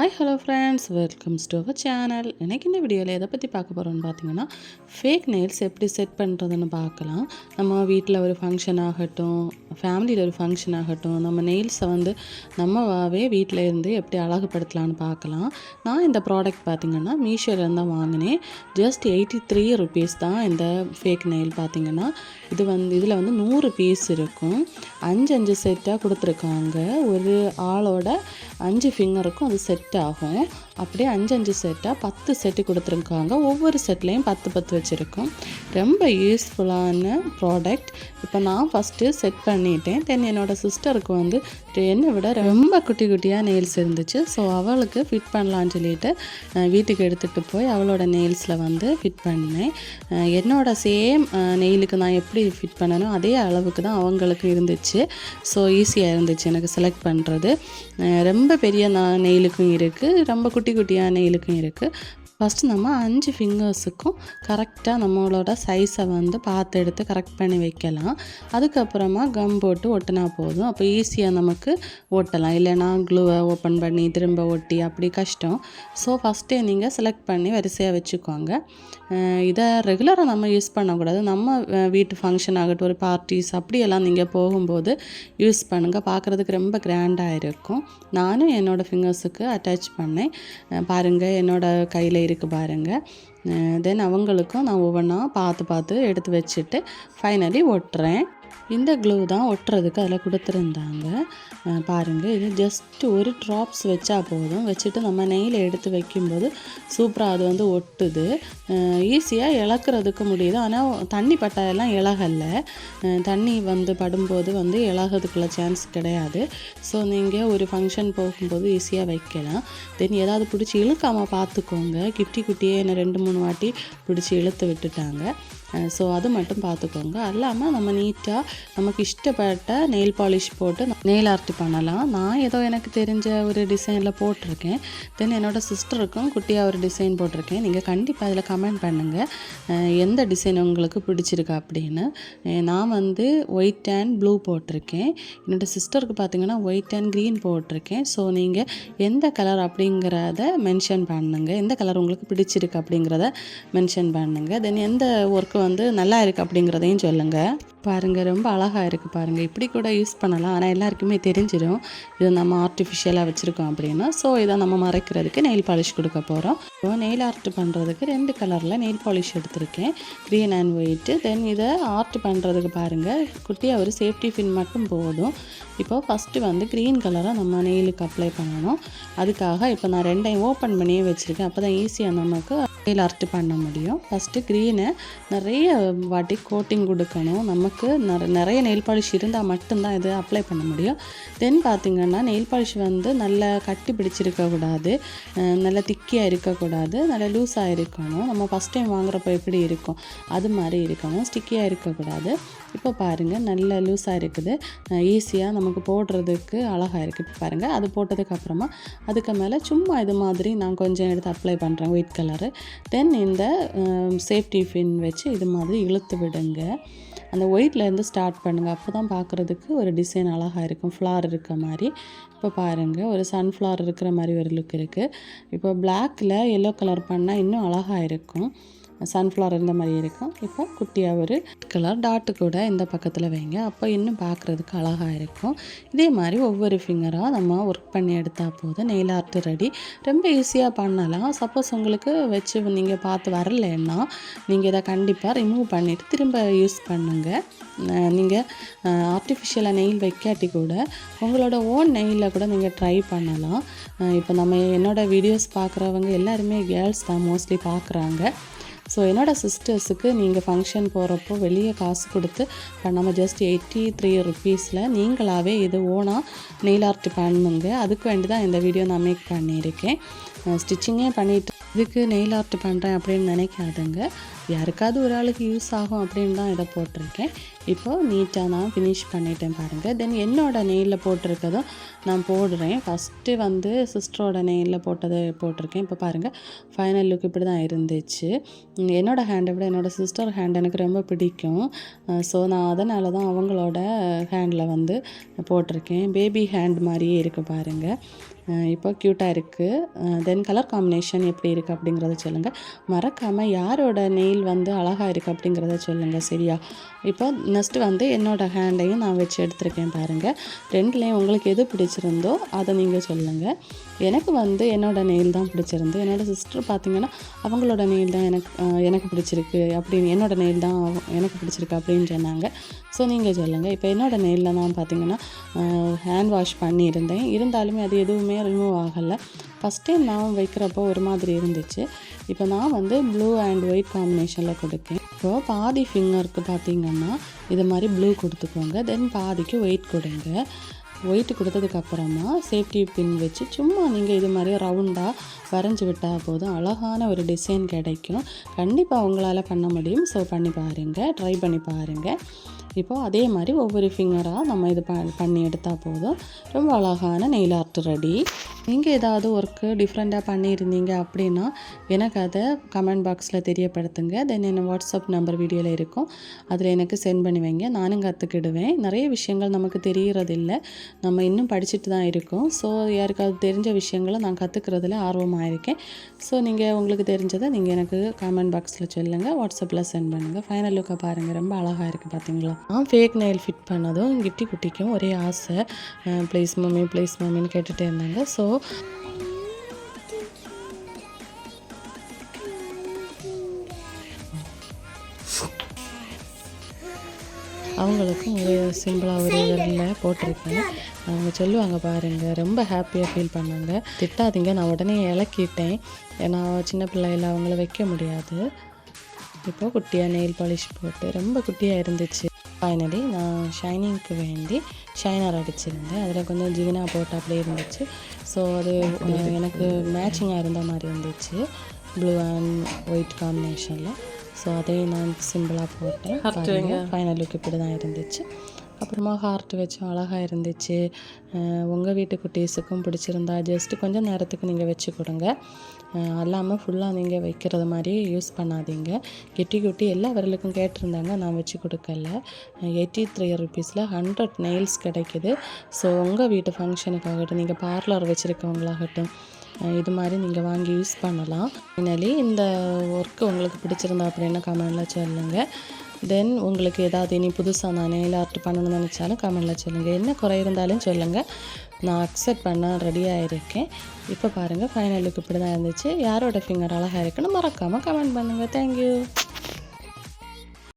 Hi hello friends welcomes to our channel எனக்கு இந்த வீடியோவில் எதை பற்றி பார்க்க போகிறோம்னு பார்த்தீங்கன்னா ஃபேக் நெயில்ஸ் எப்படி செட் பண்ணுறதுன்னு பார்க்கலாம். நம்ம வீட்டில் ஒரு ஃபங்க்ஷன் ஆகட்டும் ஃபேமிலியில் ஒரு ஃபங்க்ஷன் ஆகட்டும் நம்ம நெயில்ஸை வந்து நம்மவாவே வீட்டில் இருந்து எப்படி அழகுபடுத்தலாம்னு பார்க்கலாம். நான் இந்த ப்ராடக்ட் பார்த்திங்கன்னா மீஷோலேருந்து தான் வாங்கினேன். ஜஸ்ட் எயிட்டி த்ரீ ருபீஸ் தான் இந்த ஃபேக் நெயில் பார்த்திங்கன்னா இது வந்து இதில் வந்து நூறு பீஸ் இருக்கும். அஞ்சு அஞ்சு செட்டாக கொடுத்துருக்காங்க. ஒரு ஆளோட அஞ்சு ஃபிங்கருக்கும் அது செட் ஆகும். அப்படியே அஞ்சு அஞ்சு செட்டாக பத்து செட்டு கொடுத்துருக்காங்க. ஒவ்வொரு செட்லேயும் பத்து பத்து வச்சுருக்கோம். ரொம்ப யூஸ்ஃபுல்லான ப்ராடக்ட் இப்போ நான் ஃபஸ்ட்டு செட் பண்ணிட்டேன். தென் என்னோடய சிஸ்டருக்கு வந்து என்னை விட ரொம்ப குட்டி குட்டியாக நெயில்ஸ் இருந்துச்சு. ஸோ அவளுக்கு ஃபிட் பண்ணலான்னு சொல்லிட்டு வீட்டுக்கு எடுத்துகிட்டு போய் அவளோட நெயில்ஸில் வந்து ஃபிட் பண்ணேன். என்னோடய என்னோட சேம் நெயிலுக்கு நான் எப்படி ஃபிட் பண்ணனோ அதே அளவுக்கு தான் அவங்களுக்கு இருந்துச்சு. ஸோ ஈஸியாக இருந்துச்சு எனக்கு செலக்ட் பண்ணுறது ரொம்ப பெரிய நான் நெயிலுக்கும் இருக்குது ரொம்ப குட்டி குட்டியான நெயிலுக்கும் இருக்குது ஃபஸ்ட்டு நம்ம அஞ்சு ஃபிங்கர்ஸுக்கும் கரெக்டாக நம்மளோட சைஸை வந்து பார்த்து எடுத்து கரெக்ட் பண்ணி வைக்கலாம். அதுக்கப்புறமா கம் போட்டு ஒட்டினா போதும். அப்போ ஈஸியாக நமக்கு ஒட்டலாம். இல்லைனா க்ளூவை ஓப்பன் பண்ணி திரும்ப ஒட்டி அப்படி கஷ்டம். ஸோ ஃபஸ்ட்டே நீங்கள் செலக்ட் பண்ணி வரிசையாக வச்சுக்கோங்க. இதை ரெகுலராக நம்ம யூஸ் பண்ணக்கூடாது. நம்ம வீட்டு ஃபங்க்ஷன் ஆகட்டும் ஒரு பார்ட்டிஸ் அப்படியெல்லாம் நீங்கள் போகும்போது யூஸ் பண்ணுங்கள் பார்க்குறதுக்கு ரொம்ப கிராண்டாக இருக்கும். நானும் என்னோடய ஃபிங்கர்ஸுக்கு அட்டாச் பண்ணேன். பாருங்கள் என்னோடய கையில் இருக்குது பாருங்கள் தென் அவங்களுக்கும் நான் ஒவ்வொன்றா பார்த்து பார்த்து எடுத்து வச்சுட்டு ஃபைனலி ஒட்டுறேன். இந்த க்ளூ தான் ஒட்டுறதுக்கு அதில் கொடுத்துருந்தாங்க. பாருங்கள் இது ஜஸ்ட் ஒரு ட்ராப்ஸ் வச்சா போதும். வச்சுட்டு நம்ம நெய்யில் எடுத்து வைக்கும்போது சூப்பராக அது வந்து ஒட்டுது. ஈஸியாக இழக்கிறதுக்கு முடியுது. ஆனால் தண்ணி பட்டாயெல்லாம் இழகலை தண்ணி வந்து படும்போது வந்து இழகிறதுக்குள்ள சான்ஸ் கிடையாது. ஸோ நீங்கள் ஒரு ஃபங்க்ஷன் போகும்போது ஈஸியாக வைக்கலாம். தென் ஏதாவது பிடிச்சி இழுக்காமல் பார்த்துக்கோங்க. கிட்டி குட்டியே என்னை ரெண்டு மூணு வாட்டி பிடிச்சி இழுத்து விட்டுட்டாங்க. ஸோ அது மட்டும் பார்த்துக்கோங்க. அல்லாமல் நம்ம நீட்டாக நமக்கு இஷ்டப்பட்ட நெயில் பாலிஷ் போட்டு நெயில் ஆர்ட் பண்ணலாம். நான் ஏதோ எனக்கு தெரிஞ்ச ஒரு டிசைனில் போட்டிருக்கேன். தென் என்னோடய சிஸ்டருக்கும் குட்டியாக ஒரு டிசைன் போட்டிருக்கேன். நீங்கள் கண்டிப்பாக அதில் கமெண்ட் பண்ணுங்கள் எந்த டிசைன் உங்களுக்கு பிடிச்சிருக்கு அப்படின்னு. நான் வந்து ஒயிட் அண்ட் ப்ளூ போட்டிருக்கேன். என்னோடய சிஸ்டருக்கு பார்த்தீங்கன்னா ஒயிட் அண்ட் க்ரீன் போட்டிருக்கேன். ஸோ நீங்கள் எந்த கலர் அப்படிங்கிறத மென்ஷன் பண்ணுங்கள் எந்த கலர் உங்களுக்கு பிடிச்சிருக்கு அப்படிங்கிறத மென்ஷன் பண்ணுங்கள் தென் எந்த ஒர்க்கு வந்து நல்லா இருக்குது அப்படிங்கிறதையும் சொல்லுங்கள் பாருங்கள் ரொம்ப அழகாக இருக்குது பாருங்கள் இப்படி கூட யூஸ் பண்ணலாம். ஆனால் எல்லாருக்குமே தெரிஞ்சிடும் இது நம்ம ஆர்டிஃபிஷியலாக வச்சுருக்கோம் அப்படின்னா ஸோ இதை நம்ம மறைக்கிறதுக்கு நெயில் பாலிஷ் கொடுக்க போகிறோம் இப்போ நெயில் ஆர்ட் பண்ணுறதுக்கு ரெண்டு கலரில் நெயில் பாலிஷ் எடுத்திருக்கேன். க்ரீன் அண்ட் ஒயிட்டு தென் இதை ஆர்ட் பண்ணுறதுக்கு பாருங்கள் குட்டியாக ஒரு சேஃப்டி ஃபின் மட்டும் போதும். இப்போது ஃபஸ்ட்டு வந்து க்ரீன் கலரை நம்ம நெயிலுக்கு அப்ளை பண்ணணும். அதுக்காக இப்போ நான் ரெண்டையும் ஓப்பன் பண்ணியே வச்சுருக்கேன். அப்போ தான் ஈஸியாக நமக்கு நெயில் ஆர்ட் பண்ண முடியும். ஃபஸ்ட்டு க்ரீனை நிறைய வாட்டி கோட்டிங் கொடுக்கணும். நமக்கு நிற நிறைய நெயில் பாலிஷ் இருந்தால் மட்டும்தான் இது அப்ளை பண்ண முடியும். தென் பார்த்திங்கன்னா நெயில் பாலிஷ் வந்து நல்லா கட்டி பிடிச்சிருக்கக்கூடாது நல்லா திக்கியாக இருக்கக்கூடாது நல்லா லூஸாக இருக்கணும். நம்ம ஃபஸ்ட் டைம் வாங்குறப்ப எப்படி இருக்கும்? அது மாதிரி இருக்கணும். ஸ்டிக்கியாக இருக்கக்கூடாது இப்போ பாருங்கள் நல்ல லூஸாக இருக்குது. ஈஸியாக நமக்கு போடுறதுக்கு அழகாக இருக்குது இப்போ பாருங்கள் அது போட்டதுக்கப்புறமா அதுக்கு மேலே சும்மா இது மாதிரி நான் கொஞ்சம் எடுத்து அப்ளை பண்ணுறேன் ஒயிட் கலரு தென் இந்த சேஃப்டி ஃபின் வச்சு இது மாதிரி இழுத்து விடுங்க. அந்த ஒயிட்லேருந்து ஸ்டார்ட் பண்ணுங்கள் அப்போ தான் பார்க்குறதுக்கு ஒரு டிசைன் அழகாக இருக்கும். ஃப்ளார் இருக்க மாதிரி. இப்போ பாருங்கள் ஒரு சன்ஃப்ளவர் இருக்கிற மாதிரி ஒரு லுக் இருக்குது இப்போ பிளாக்கில் எல்லோ கலர் பண்ணால் இன்னும் அழகாக இருக்கும். சன்ஃப்ளவர் இருந்த மாதிரி இருக்கும். இப்போ குட்டியாக ஒரு கலர் டாட்டு கூட இந்த பக்கத்தில் வைங்க. அப்போ இன்னும் பார்க்குறதுக்கு அழகாக இருக்கும். இதே மாதிரி ஒவ்வொரு ஃபிங்கராக நம்ம ஒர்க் பண்ணி எடுத்தால் போதும். நெயில் ஆர்ட் ரெடி ரொம்ப ஈஸியாக பண்ணலாம். சப்போஸ் உங்களுக்கு வச்சு நீங்கள் பார்த்து வரலைன்னா நீங்கள் இதை கண்டிப்பாக ரிமூவ் பண்ணிவிட்டு திரும்ப யூஸ் பண்ணுங்கள் நீங்கள் ஆர்டிஃபிஷியலாக நெயில் வைக்காட்டி கூட உங்களோட ஓன் நெயிலில் கூட நீங்கள் ட்ரை பண்ணலாம். இப்போ நம்ம என்னோடய வீடியோஸ் பார்க்குறவங்க எல்லாருமே கேர்ள்ஸ் தான் மோஸ்ட்லி பார்க்குறாங்க ஸோ என்னோடய சிஸ்டர்ஸுக்கு நீங்கள் ஃபங்க்ஷன் போகிறப்போ வெளியே காசு கொடுத்து நம்ம ஜஸ்ட் எயிட்டி த்ரீ ருபீஸில் நீங்களாகவே இது ஓனாக நெயில் ஆர்ட் பண்ணுங்க. அதுக்கு வேண்டி தான் இந்த வீடியோ நான் மேக் பண்ணியிருக்கேன். ஸ்டிச்சிங்கே பண்ணிட்டு இதுக்கு நெயில் ஆர்ட் பண்ணுறேன் அப்படின்னு நினைக்காதுங்க. யாருக்காவது ஒரு ஆளுக்கு யூஸ் ஆகும் அப்படின்னு தான் இதை போட்டிருக்கேன். இப்போது நீட்டாக நான் ஃபினிஷ் பண்ணிட்டேன் பாருங்கள் தென் என்னோட நெயிலில் போட்டிருக்கதும் நான் போடுறேன். ஃபஸ்ட்டு வந்து சிஸ்டரோட நெயிலில் போட்டதை போட்டிருக்கேன். இப்போ பாருங்கள் ஃபைனல் லுக் இப்படி தான் இருந்துச்சு என்னோடய ஹேண்டை விட என்னோடய சிஸ்டர் ஹேண்ட் எனக்கு ரொம்ப பிடிக்கும். ஸோ நான் அதனால தான் அவங்களோட ஹேண்டில் வந்து போட்டிருக்கேன். பேபி ஹேண்ட் மாதிரியே இருக்குது பாருங்கள் இப்போ க்யூட்டாக இருக்குது தென் கலர் காம்பினேஷன் எப்படி இருக்குது அப்படிங்கிறத சொல்லுங்கள் மறக்காமல் யாரோட நெயில் வந்து அழகாக இருக்குது அப்படிங்கிறத சொல்லுங்கள் சரியா? இப்போ நெக்ஸ்ட்டு வந்து என்னோடய ஹேண்டையும் நான் வச்சு எடுத்திருக்கேன் பாருங்கள் ரெண்டுலேயும் உங்களுக்கு எது பிடிச்சிருந்தோ அதை நீங்கள் சொல்லுங்கள் எனக்கு வந்து என்னோடய நெயில் தான் பிடிச்சிருந்து என்னோடய சிஸ்டர் பார்த்திங்கன்னா அவங்களோட நெயில் தான் எனக்கு எனக்கு பிடிச்சிருக்கு அப்படின்னு என்னோட நெயில் தான் எனக்கு பிடிச்சிருக்கு அப்படின்னு சொன்னாங்க. ஸோ நீங்கள் சொல்லுங்கள் இப்போ என்னோடய நெயிலில் தான் பார்த்தீங்கன்னா ஹேண்ட் வாஷ் பண்ணியிருந்தேன். இருந்தாலுமே அது எதுவுமே ரிமூவ் ஆகலை. ஃபஸ்ட் டைம் நான் வைக்கிறப்போ ஒரு மாதிரி இருந்துச்சு. இப்போ நான் வந்து ப்ளூ அண்ட் ஒயிட் காம்பினேஷனில் கொடுக்கேன் இப்போ பாதி ஃபிங்கருக்கு பார்த்தீங்கன்னா இது மாதிரி ப்ளூ கொடுத்துக்கோங்க. தென் பாதிக்கு ஒயிட் கொடுங்க. ஒயிட் கொடுத்ததுக்கப்புறமா சேஃப்டி பின் வச்சு சும்மா நீங்கள் இது மாதிரி ரவுண்டாக வரைஞ்சி விட்டால் போதும். அழகான ஒரு டிசைன் கிடைக்கும். கண்டிப்பாக உங்களால் பண்ண முடியும். ஸோ பண்ணி பாருங்கள் ட்ரை பண்ணி பாருங்கள் இப்போது அதே மாதிரி ஒவ்வொரு ஃபிங்கராக நம்ம இது ப பண்ணி எடுத்தால் போதும். ரொம்ப அழகான நெயில் ஆர்ட் ரெடி நீங்கள் ஏதாவது ஒர்க்கு டிஃப்ரெண்ட்டாக பண்ணியிருந்தீங்க அப்படின்னா எனக்கு அதை கமெண்ட் பாக்ஸில் தெரியப்படுத்துங்க. தென் என்ன வாட்ஸ்அப் நம்பர் வீடியோவில் இருக்கும். அதில் எனக்கு சென்ட் பண்ணி வைங்க. நானும் கற்றுக்கிடுவேன் நிறைய விஷயங்கள் நமக்கு தெரியறதில்ல. நம்ம இன்னும் படிச்சுட்டு தான் இருக்கோம். ஸோ யாருக்காவது தெரிஞ்ச விஷயங்களை நான் கற்றுக்கிறதுல ஆர்வமாக இருக்கேன். ஸோ நீங்கள் உங்களுக்கு தெரிஞ்சதை நீங்கள் எனக்கு கமெண்ட் பாக்ஸில் சொல்லுங்கள் வாட்ஸ்அப்பில் சென்ட் பண்ணுங்கள் ஃபைனல் லுக்கை பாருங்கள் ரொம்ப அழகாக இருக்குது பார்த்தீங்களா நான் ஃபேக் நெயில் ஃபிட் பண்ணதும் கிட்டி குட்டிக்கும் ஒரே ஆசை. ப்ளீஸ் மம்மி ப்ளீஸ் மம்மின்னு கேட்டுகிட்டே இருந்தாங்க. ஸோ அவங்களுக்கும் ஒரு சிம்பிளாக ஒரு இதில் போட்டிருக்கேன் அவங்க சொல்லுவாங்க பாருங்கள் ரொம்ப ஹாப்பியாக ஃபீல் பண்ணாங்க. திட்டாதீங்க நான் உடனே இலக்கிட்டேன். ஏன்னா சின்ன பிள்ளையில் அவங்கள வைக்க முடியாது. இப்போ குட்டியாக நெயில் பாலிஷ் போட்டு ரொம்ப குட்டியாக இருந்துச்சு. ஃபைனலி நான் ஷைனிங்க்கு வேண்டி ஷைனர் அடிச்சிருந்தேன். அதில் கொஞ்சம் ஜீனா போட்டு அப்படியே இருந்துச்சு. ஸோ அது எனக்கு மேட்சிங்காக இருந்த மாதிரி இருந்துச்சு. ப்ளூ அண்ட் ஒயிட் காம்பினேஷனில் ஸோ அதையும் நான் சிம்பிளாக போட்டேன். ஃபைனல் லுக் இப்படி தான் இருந்துச்சு. அப்புறமா ஹார்ட் வச்சு அழகாக இருந்துச்சு. உங்கள் வீட்டு குட்டீஸுக்கும் பிடிச்சிருந்தா ஜஸ்ட் கொஞ்சம் நேரத்துக்கு நீங்கள் வச்சு கொடுங்க. அல்லாமல் ஃபுல்லாக நீங்கள் வைக்கிறது மாதிரி யூஸ் பண்ணாதீங்க. கெட்டி குட்டி எல்லா விரலுக்கும் கேட்டிருந்தாங்க நான் வச்சு கொடுக்கல. எயிட்டி த்ரீ ருபீஸில் ஹண்ட்ரட் நெயில்ஸ் கிடைக்குது. ஸோ உங்கள் வீட்டு ஃபங்க்ஷனுக்காகட்டும் நீங்கள் பார்லர் வச்சுருக்கவங்களாகட்டும் இது மாதிரி நீங்கள் வாங்கி யூஸ் பண்ணலாம். ஃபைனலி இந்த ஒர்க்கு உங்களுக்கு பிடிச்சிருந்தா அப்படின்னு கமெண்டில் சொல்லுங்கள் தென் உங்களுக்கு ஏதாவது இனி புதுசாக நான் நெயில் ஆர்ட் பண்ணணும்னு நினச்சாலும் கமெண்டில் சொல்லுங்கள் என்ன குறை இருந்தாலும் சொல்லுங்கள் நான் அக்செப்ட் பண்ண ரெடியாக இருக்கேன். இப்போ பாருங்கள் ஃபைனலுக்கு இப்படி தான் இருந்துச்சு. யாரோட ஃபிங்கர் அழகாக இருக்குன்னு மறக்காமல் கமெண்ட் பண்ணுங்கள் தேங்க்யூ